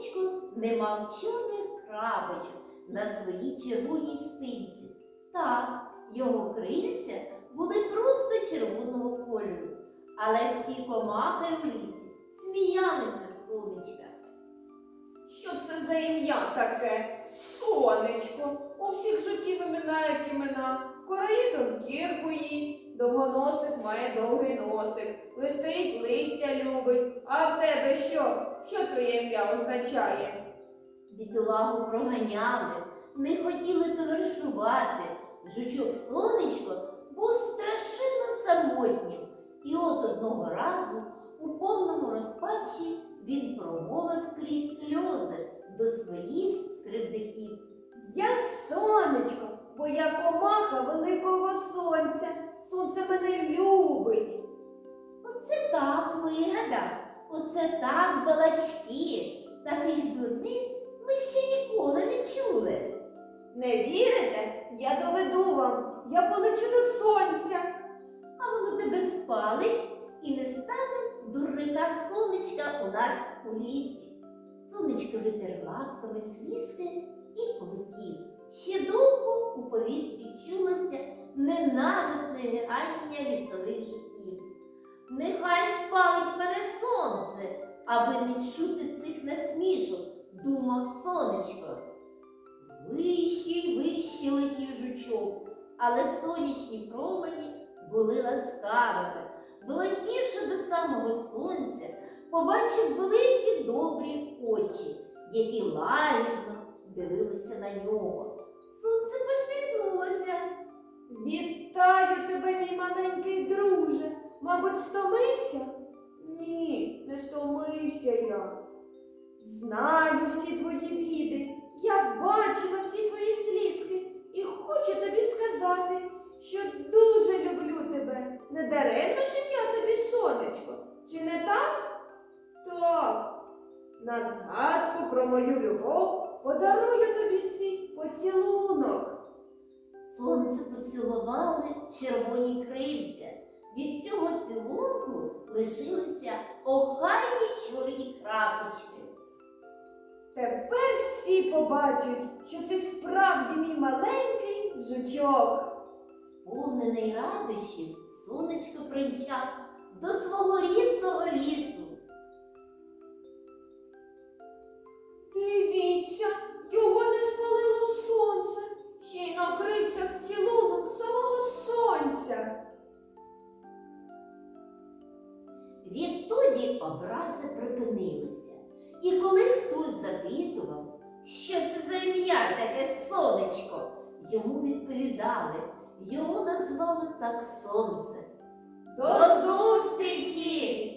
сонечко не мав чорних крапочок на своїй червоній спинці. Так, його крильця були просто червоного кольору. Але всі комахи в лісі сміялися з сонечка. Що це за ім'я таке? Сонечко. У всіх життів імена як імена. Короїдом кірку їсть, довгоносик має довгий носик, листить листя любить. А в тебе що? Що твоє ім'я означає? Бідолагу проганяли, не хотіли товаришувати. Жучок сонечко був страшенно самотнім. І от одного разу у повному розпачі він промовив крізь сльози до своїх кривдиків. Я сонечко, сонця. Сонце мене любить. Оце так вигадав, оце так балачки. Таких дурниць ми ще ніколи не чули. Не вірите? Я доведу вам. Я полечу до сонця. а воно тебе спалить і не стане дурника сонечка у нас у лісі. Сонечко витер лапками слізки і полетів. Ще довго у повітрі чулося ненависне реагання лісових життів. Нехай спалить мене сонце, аби не чути цих насмішок, думав сонечко. Вище й вище летів жучок, але сонячні промені були ласкавими. Долетівши до самого сонця, побачив великі добрі очі, які лагідно дивилися на нього. Сонце посміхнулося. Вітаю тебе, мій маленький друже. Мабуть, стомився? Ні, не стомився я. Знаю всі твої біди. Я бачила всі твої слізки і хочу тобі сказати, що дуже люблю тебе. Не даремно ж я тобі сонечко. Чи не так? Так. На згадку про мою любов подарую тобі свій поцілунок. Сонце поцілували червоні крильця. Від цього цілунку лишилися охайні чорні крапочки. Тепер всі побачать, що ти справді мій маленький жучок. Сповнений радощів, сонечко примчав до свого рідного лісу. Відтоді образи припинилися. І коли хтось запитував, що це за ім'я таке сонечко, йому відповідали, його назвали так сонце. До зустрічі!